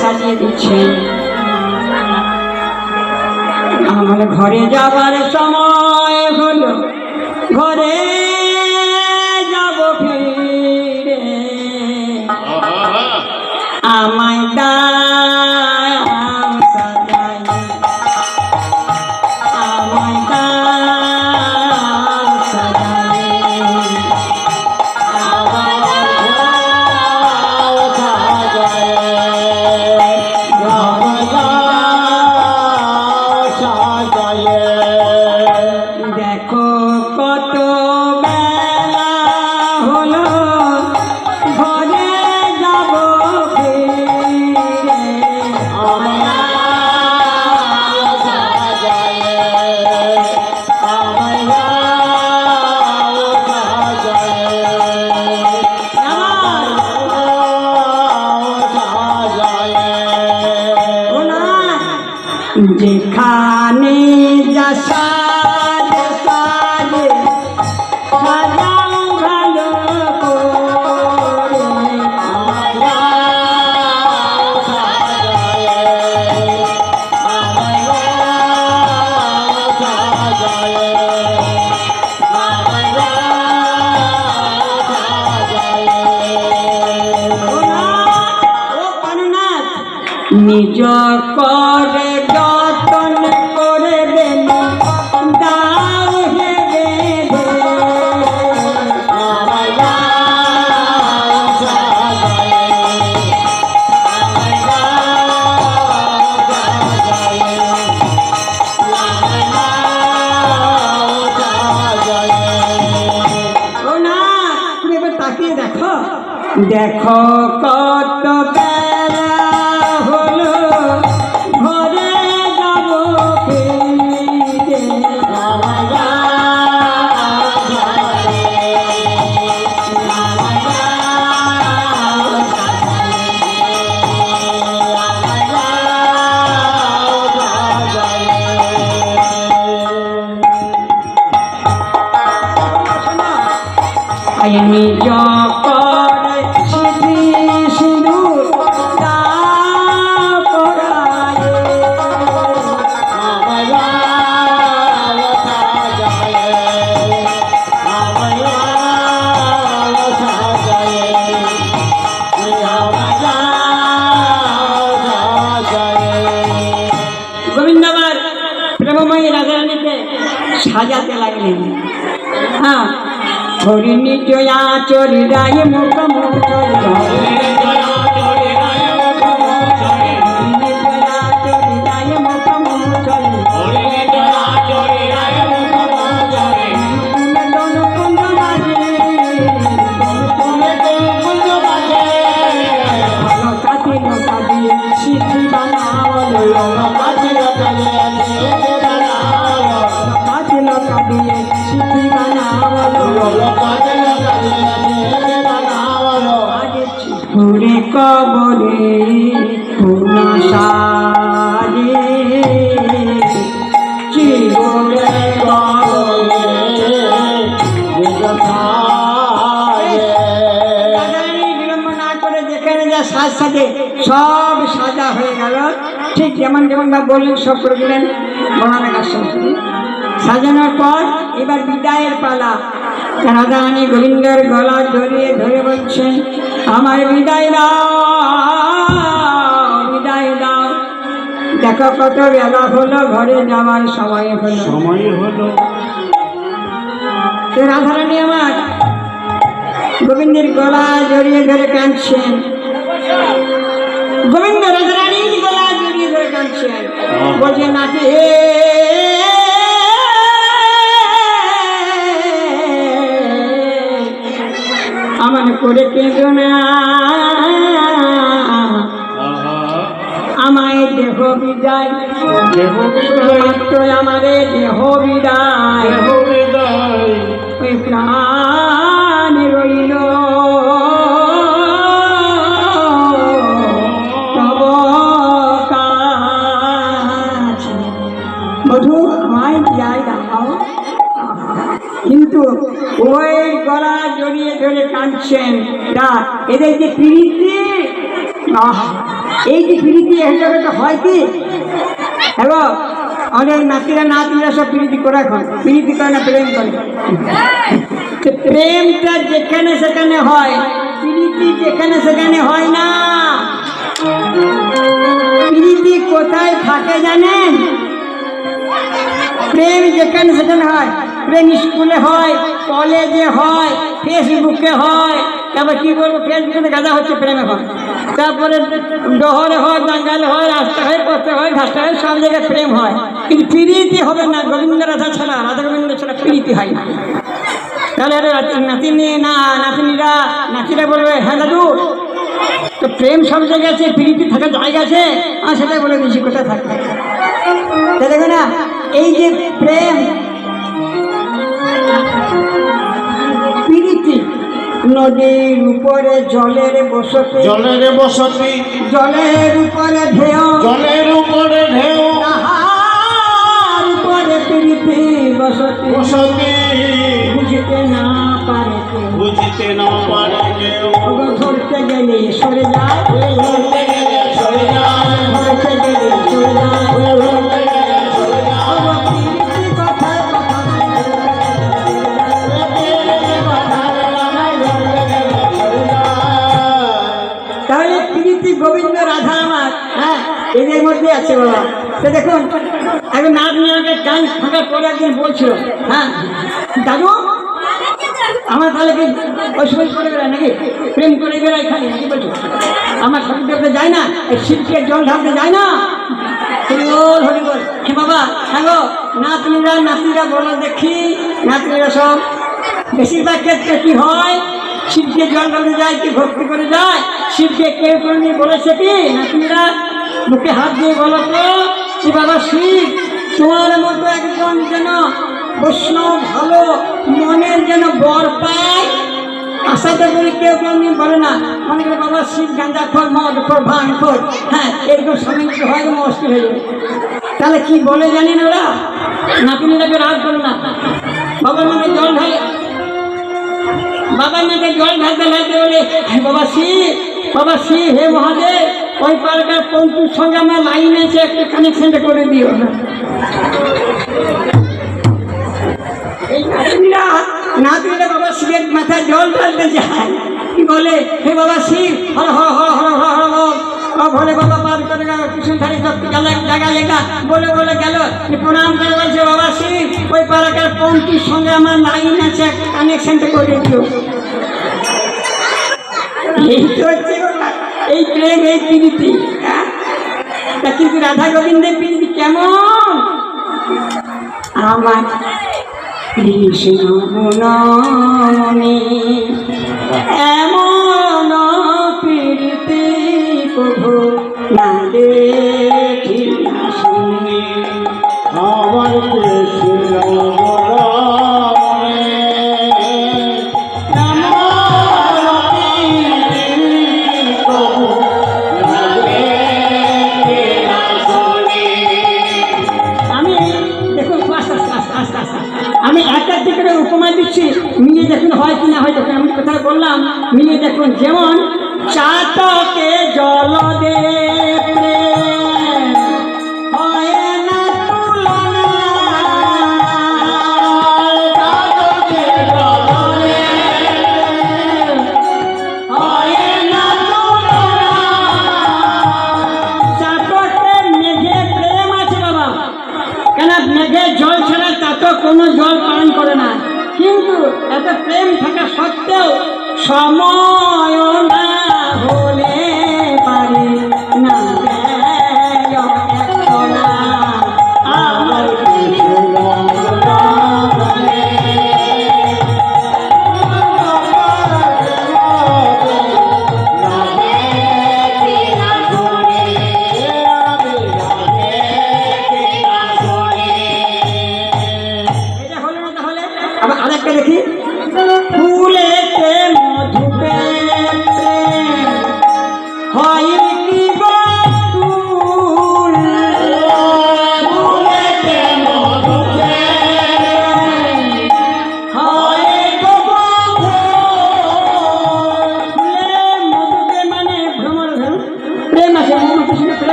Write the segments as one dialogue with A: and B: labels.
A: সাজিয়ে দিচ্ছে। আমার ঘরে যাবার সময় হলো ঘরে যাব ফিরে। আমায় দাও দেখো হরিণী জয়া চরি রায় মুখ মুখ ঘুরে কবরে পুনা সাজে। জীবনে সাজ সাজে, সব সাজা হয়ে গেল। ঠিক যেমন যেমন বললেন, সব করে দিলেন। মৌলানা কাশ্মীর সাজানোর পর এবার বিদায়ের পালা। রাধারানী গোবিন্দর গলা জড়িয়ে ধরে বলছেন আমার বিদায় দাও বিদায় দাও। দেখো কত বেলা হলো ঘরে যাওয়ার সময় হলো।
B: সময় হলো।
A: তো রাধারানী আমার গোবিন্দের গলা জড়িয়ে ধরে কাঁদছেন। গোবিন্দ রাধারানীর গলা জড়িয়ে ধরে কাঁদছেন। বলছে নাকি করে কেঁদো না আমায় দেহ বিদায়। মাত্র আমারে দেহ বিদায়।
B: দেহ বিদায়,
A: কাঁদছেন তা এদের যে প্রীতি? এই যে প্রীতি? হিসাবে তো হয় কি? হ্যালো? অনেক নাতিরা নাতিরা সব প্রীতি করে এখন। প্রীতি করে না প্রেম করে? প্রেমটা যেখানে সেখানে হয় প্রীতি যেখানে সেখানে হয় না। প্রীতি কোথায় থাকে জানেন? প্রেম যেখানে সেখানে হয়। প্রেম স্কুলে হয় কলেজে হয় ফেসবুকে হয়। তারপর কি করব? ফেসবুকে গাদা হচ্ছে, প্রেম এখন তারপরে ডহরে হয় জঙ্গল হয় রাস্তা হয় পথে হয় ঘাসটা হয়, সব জায়গায় প্রেম হয়। কিন্তু প্রীতি হবে না, গোবিন্দ রাধা ছাড়া, রাধা গোবিন্দ ছাড়া প্রীতি হয় না। তাহলে নাতিনি, না, নাতিনিরা, নাতিরা বলবে হ্যাঁ দাদু, তো প্রেম সব জায়গায় আছে, প্রীতি থাকার জায়গা আছে, আর সেটাই বলে দিয়েছি, কোথায় থাকবে? দেখো না, এই যে প্রেম নদীর উপরে জলের বসতি।
B: জলের বসতি।
A: জলের উপরে ঢেউ।
B: জলের উপরে ঢেউ।
A: তাহলে প্রীতি গোবিন্দ রাধা আমার। হ্যাঁ এদের মধ্যে আছে বাবা তো দেখুন একজন নাচ নিয়ে গান ফাঁকা করে একদিন বলছিল। হ্যাঁ দাদু, আমার তাহলে কি সময় করে বেড়ায় নাকি? প্রেম করে বেড়ায় খালি নাকি বলছো? আমার ঠাকুর দেখতে যায় না? এই শিল্পে জল ঢালতে যায় না? হে বাবা হ্যাঁ গো, নাতনিরা, নাতিরা বলো দেখি, নাতনিরা সব। বেশিরভাগ ক্ষেত্রে কি হয়? শিবকে জল ঢালতে যায় কি ভক্তি করে যায়? শিবকে কেউ করে নিয়ে বলেছে কি নাতনিরা মুখে হাত দিয়ে বলো তো কি বাবা শিব, তোমার মতো একজন যেন বৈষ্ণব ভালো মনের যেন বর পায়, আশাতে করে কেউ কেউ নিয়ে বলে না। মনে করে বাবা শিব, গাঁজা খোর মদ খোর ভাঙ খোর হ্যাঁ এরকম স্বামী হয় গেলে মুশকিল হয়ে যাবে। তাহলে কি বলে জানেন ওরা? নাতিনিটাকে রাগ করে না। বাবার মনে জল ঢাল, বাবার মাকে জল ঢালতে ঢালতে বলে বাবা শিব বাবা শিব হে মহাদেব, ওই পার্কের পন্তুর সঙ্গে আমার লাইন আছে, একটু কানেকশনটা করে দিও এই নাতিরা বাবা শিবের মাথায় জল ঢালতে যায়। কি বলে? হে বাবা, শিব, হর হর বাবা প্রণাম করে বলছে, বাবা, শিব, ওই পাড়াকার পঙ্ক্তির সঙ্গে আমার লাইন আছে কানেকশনটা করে দিও। এই তো বাবা, এই প্রেম এই প্রীতি হ্যাঁ? কিন্তু রাধা গোবিন্দের প্রীতি কেমন আমার কৃষ্ণ গুণমণি হয় কি না আমি কথা বললাম। মিলিয়ে দেখুন যেমন চাতকে জল দে কেন জল ছাড়া কোনো জল পান করে না। কিন্তু এত প্রেম থাকা সত্ত্বেও সময় না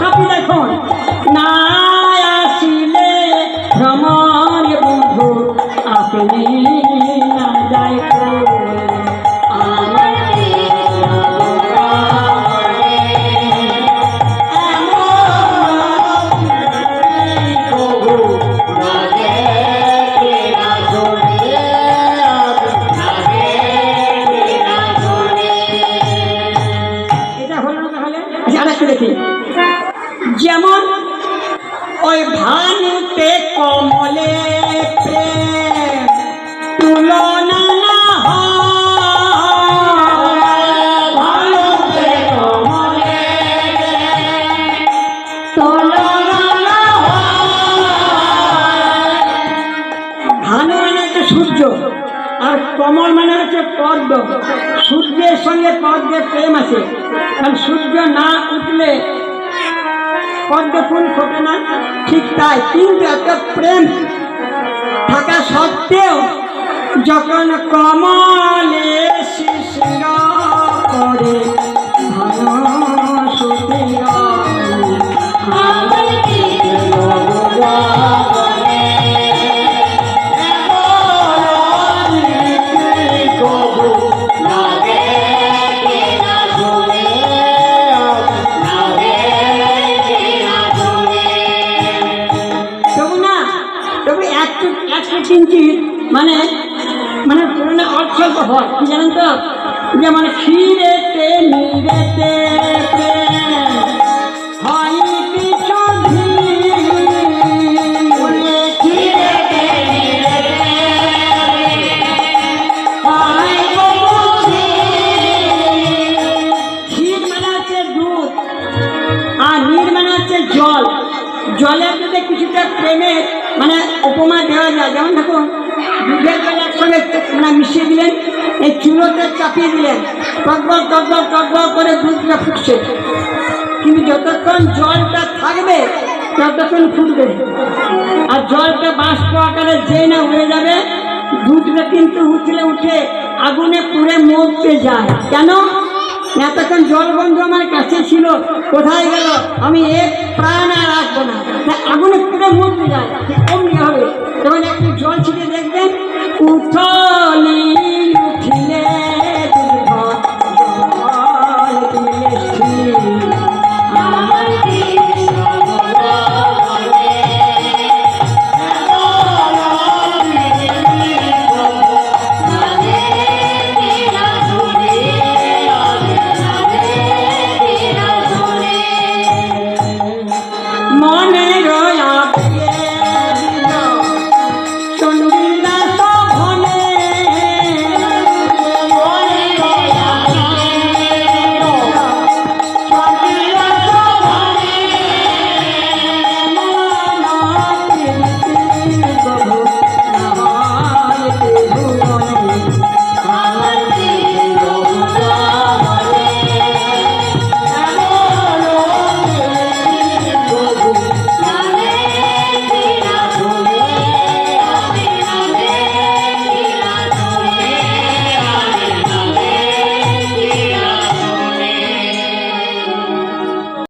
A: তথাপি দেখুন পদ্ম সূর্যের সঙ্গে পদ্মের প্রেম আছে। কারণ সূর্য না উঠলে পদ্ম ফুল ফোটে না। ঠিক তাই কিন্তু একটা প্রেম থাকা সত্ত্বেও যখন কমলে কিঞ্চিত মানে মানে পুরোনো অর্থ হয় জানেন তো? নিরেতে ক্ষীর মানে হচ্ছে দুধ, আর নীর মানে হচ্ছে জল। জলের মধ্যে কিছুটা প্রেমের যায় যেমন দেখুন দুধের জল একসঙ্গে মানে মিশিয়ে দিলেন, এই চুলোতে চাপিয়ে দিলেন। টকবক টকবক টকবক করে দুধটা ফুটছে। কিন্তু যতক্ষণ জলটা থাকবে, ততক্ষণ ফুটবে। আর জলটা বাষ্প আকারে যেই না উড়ে যাবে, দুধটা কিন্তু উঠলে, উঠে আগুনে পুড়ে মরতে যায়। কেন? এতক্ষণ জল বন্ধু আমার কাছে ছিল, কোথায় গেল? আমি এক প্রাণ আর রাখব না। আগুনে পুরো মরতে যায়। অমনি হবে। তখন একটু জল ছিটে দেখবেন। উথলি